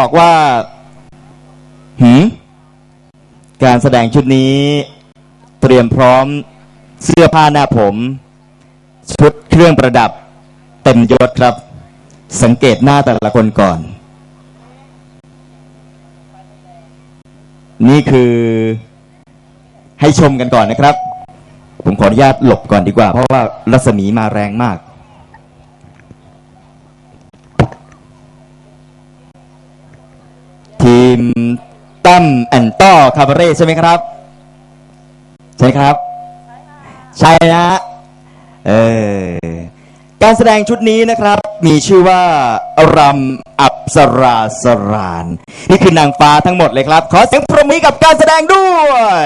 บอกว่าหืมการแสดงชุดนี้ เตรียมพร้อมเสื้อผ้าหน้าผม ชุดเครื่องประดับ เต็มยศครับ สังเกตหน้าแต่ละคนก่อน นี่คือ ให้ชมกันก่อนนะครับ ผมขออนุญาตหลบก่อนดีกว่า เพราะว่ารัศมีมาแรงมาก ที มตั้มแอนต้อคาบาเร่ใช่ไหมครับ ใช่ครับ ใช่นะเออการแสดงชุดนี้นะครับ มีชื่อว่ารำอับสราสราน นี่คือนางฟ้าทั้งหมดเลยครับ ขอเสียงปรบมือกับการแสดงด้วย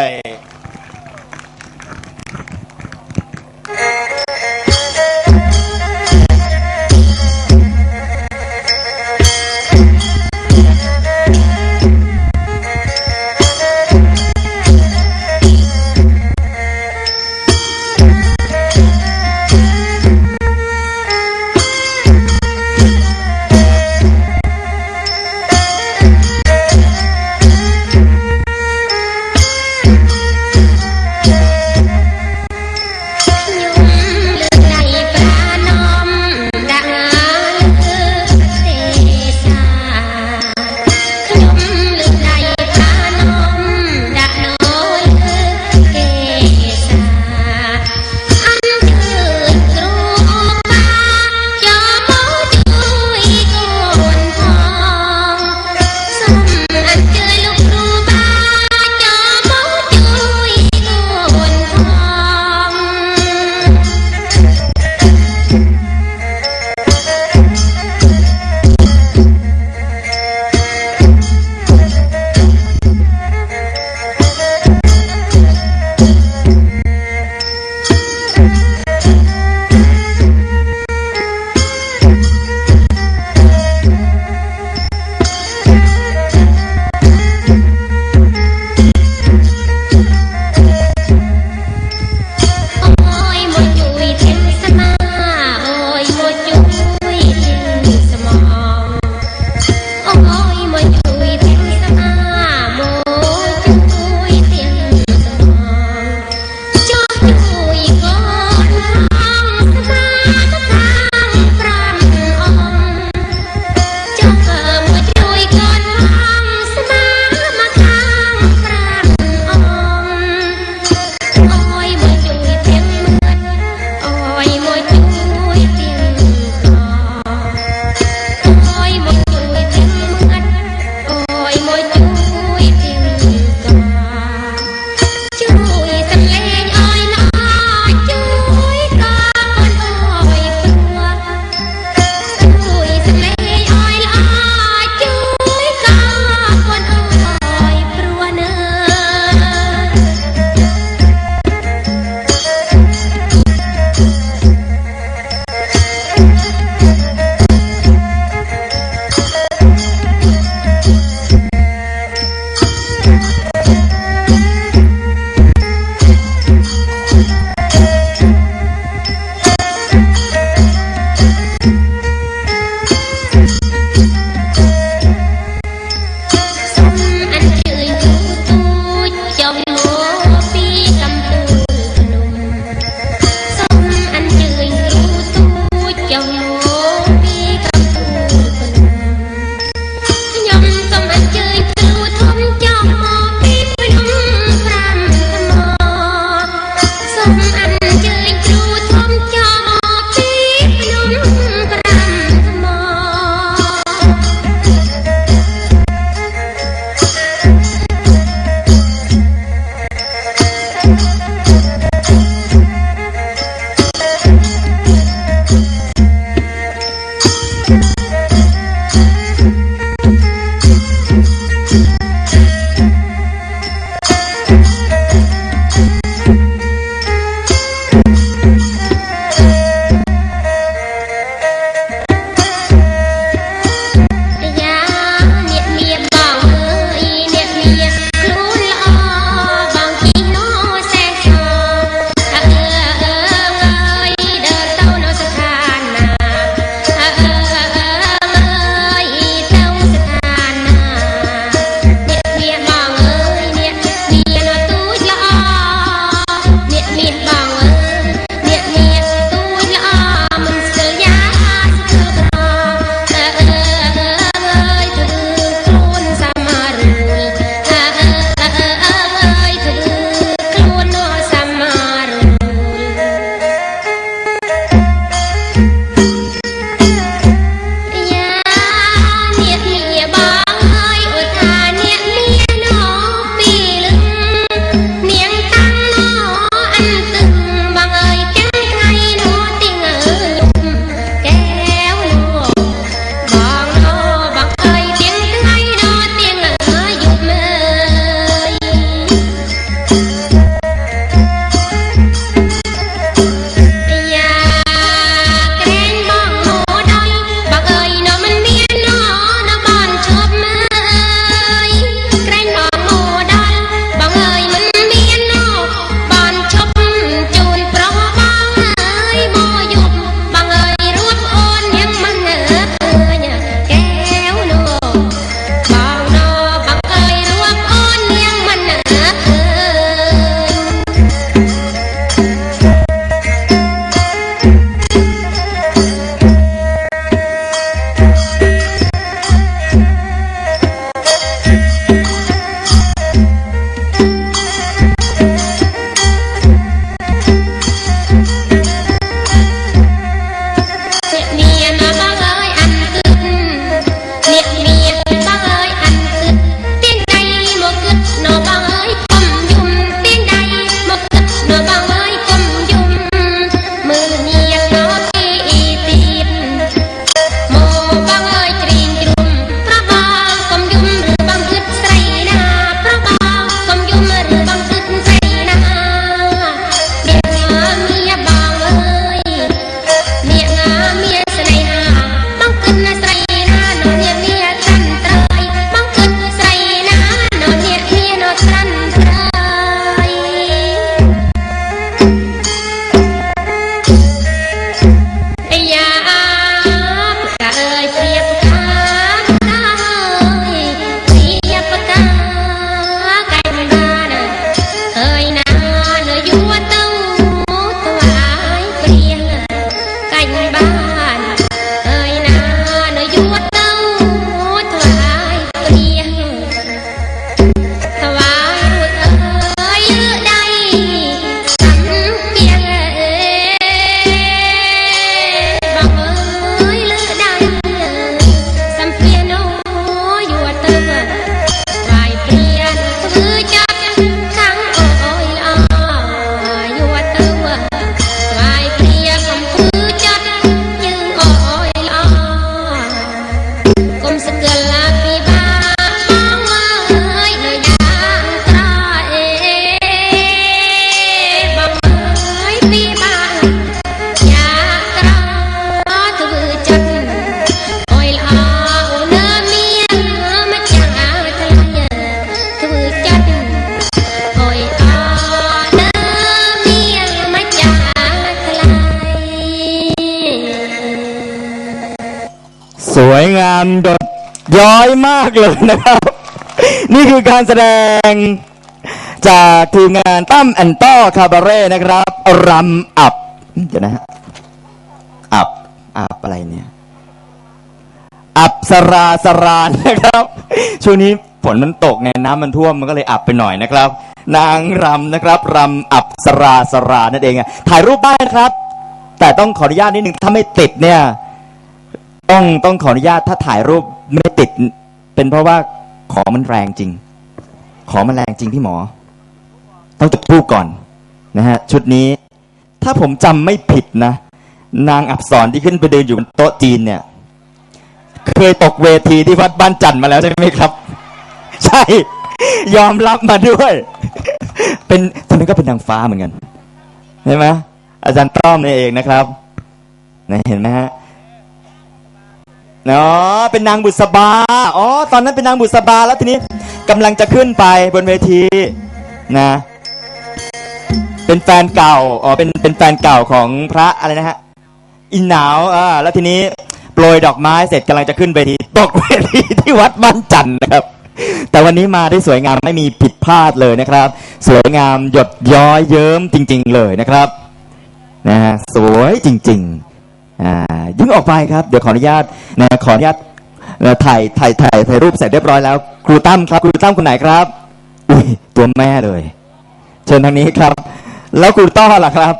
Kum segala วยงามดดย้อยมากเลยนะครับ นี่คือการแสดงจากทีมงานตั้มแอนต้อคาบาเร่นะครับรำอับเดี๋ยวนะฮะอับอับอะไรเนี่ย อับสราสรานนะครับ ช่วงนี้ฝนมันตกไงน้ำมันท่วมมันก็เลยอับไปหน่อยนะครับ นางรำนะครับรำอับสราสรานั่นเองถ่ายรูปได้นะครับ แต่ต้องขออนุญาตนิดนึงถ้าไม่ติดเนี่ย ต้องต้องขออนุญาตถ้าถ่ายรูปไม่ติด เป็นเพราะว่าของมันแรงจริง ของมันแรงจริงพี่หมอ ต้องจุดทูปก่อนนะฮะชุดนี้ ถ้าผมจำไม่ผิดนะ นางอับสรที่ขึ้นไปเดินอยู่บนโต๊ะจีนเนี่ย เคยตกเวทีที่วัดบ้านจันทร์มาแล้วใช่ไหมครับ ใช่ ยอมรับมาด้วย เป็นตอนนั้นก็เป็นนางฟ้าเหมือนกันใช่ไหมอาจารย์ต้อมนี่เองนะครับนะเห็นไหมฮะ เนาะเป็นนางบุษบาอ๋อตอนนั้นเป็นนางบุษบาแล้วทีนี้กำลังจะขึ้นไปบนเวทีนะ เป็นแฟนเก่าอ๋อเป็นเป็นแฟนเก่าของพระอะไรนะฮะอินหนาวอ่าแล้วทีนี้โปรยดอกไม้เสร็จกำลังจะขึ้นเวทีตกเวทีที่วัดบ้านจันทร์นะครับ แต่วันนี้มาได้สวยงามไม่มีผิดพลาดเลยนะครับ สวยงามหยดย้อยเยิ้มจริง ๆ เลยนะครับนะฮะสวยจริง ๆ ยิ่งออกไปครับ เดี๋ยวขออนุญาตนะขออนุญาตเอ่อถ่ายถ่ายถ่ายถ่ายรูปเสร็จเรียบร้อยแล้วครูตั้มครับครูตั้มคนไหนครับอุ้ยตัวแม่เลย เชิญทางนี้ครับ แล้วครูต้อล่ะครับ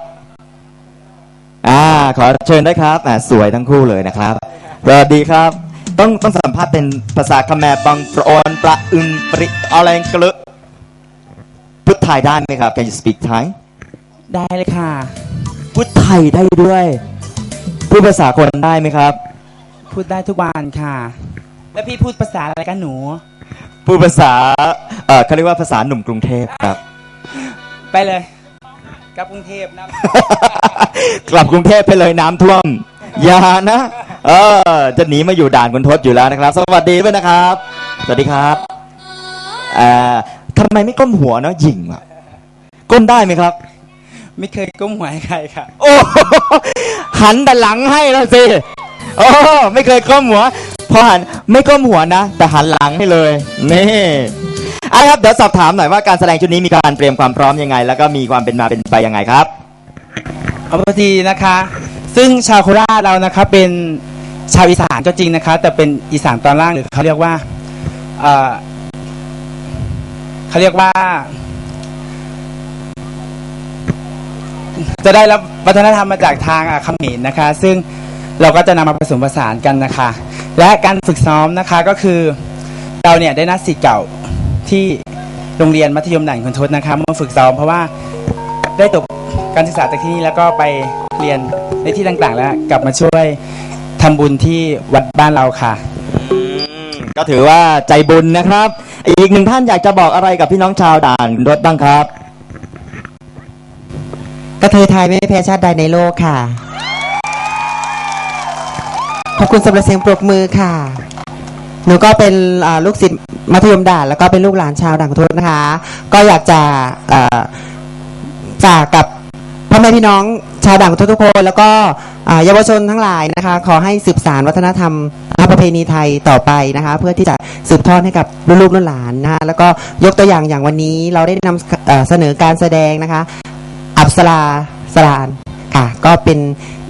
อ่า ขอเชิญได้ครับอ่าสวยทั้งคู่เลยนะครับสวัสดีครับ ต้องต้องสัมภาษณ์เป็นภาษาคแมร์บังประออนประอึนปริอะไรกะลึพูดไทยได้ไหมครับ Can you speak Thai ได้เลยค่ะพูดไทยได้ด้วย พูดภาษาคนได้ไหมครับ พูดได้ทุกวันค่ะ แล้วพี่พูดภาษาอะไรกันหนู พูดภาษาเออเขาเรียกว่าภาษาหนุ่มกรุงเทพครับ ไปเลย กลับกรุงเทพนะ กลับกรุงเทพไปเลยน้ำท่วม อย่านะ เออ จะหนีมาอยู่ด่านคุณทศอยู่แล้วนะครับ สวัสดีด้วยนะครับ สวัสดีครับอ่าทำไมไม่ก้มหัวเนาะหยิ่งอะก้มได้ไหมครับ ไม่เคยก้มหัวให้ใครค่ะ โอ้หันแต่หลังให้แล้วสิโอ้ไม่เคยก้มหัว พอหันไม่ก้มหัวนะ แต่หันหลังให้เลยนี่เอาละครับเดี๋ยวสอบถามหน่อยว่าการแสดงชุดนี้มีการเตรียมความพร้อมยังไง แล้วก็มีความเป็นมาเป็นไปยังไงครับ เอาพอดีนะคะ ซึ่งชาวโคราชเรานะคะเป็นชาวอีสานก็จริงนะคะ แต่เป็นอีสานตอนล่างหรือเขาเรียกว่าเอ่อเขาเรียกว่า จะได้รับวัฒนธรรมมาจากทางอะเขมรนะคะ ซึ่งเราก็จะนำมาผสมผสานกันนะคะ และการฝึกซ้อมนะคะก็คือเราเนี่ยได้นัดสิทธิ์เก่าที่โรงเรียนมัธยมด่านคุณทศนะคะมาฝึกซ้อมเพราะว่าได้จบการศึกษาจากที่นี่แล้วก็ไปเรียนในที่ต่างๆ แล้วกลับมาช่วยทำบุญที่วัดบ้านเราค่ะ ก็ถือว่าใจบุญนะครับ อีกหนึ่งท่านอยากจะบอกอะไรกับพี่น้องชาวด่านรถบ้างครับ กระเทยไทยไม่แพ้ชาติใดในโลกค่ะ ขอบคุณสำหรับเสียงปรบมือค่ะ หนูก็เป็นลูกศิษย์มัธยมด่านแล้วก็เป็นลูกหลานชาวด่านขุนทดนะคะ ก็อยากจะอ่าฝากกับพ่อแม่พี่น้องชาวด่านขุนทดทุกคนแล้วก็เยาวชนทั้งหลายนะคะ ขอให้สืบสานวัฒนธรรมประเพณีไทยต่อไปนะคะ เพื่อที่จะสืบทอดให้กับลูกๆลูกหลานนะคะแล้วก็ยกตัวอย่างอย่างวันนี้เราได้นำเสนอการแสดงนะคะ อับสราสรานค่ะ ก็เป็น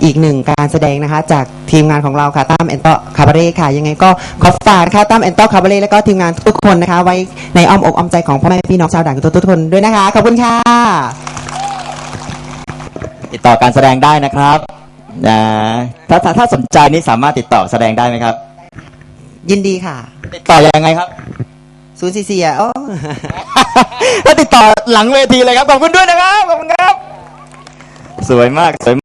อีกหนึ่งการแสดงนะคะ จากทีมงานของเราค่ะตั้มแอนโตคาบาเร่ค่ะ ยังไงก็ขอฝากนะคะตั้มแอนโตคาบาเร่แล้วก็ทีมงานทุกคนนะคะ ไว้ในอ้อมอกอ้อมใจของพ่อแม่พี่น้องชาวด่านทุกๆคนด้วยนะคะ ขอบคุณค่ะ ติดต่อการแสดงได้นะครับนะถ้าถ้าถ้าสนใจนี่สามารถติดต่อแสดงได้ไหมครับ ยินดีค่ะ ติดต่อยังไงครับ ศูนย์ซีเซียโอ้ถ้าติดต่อหลังเวทีเลยครับ ขอบคุณด้วยนะครับ ขอบคุณครับ สวยมากสวย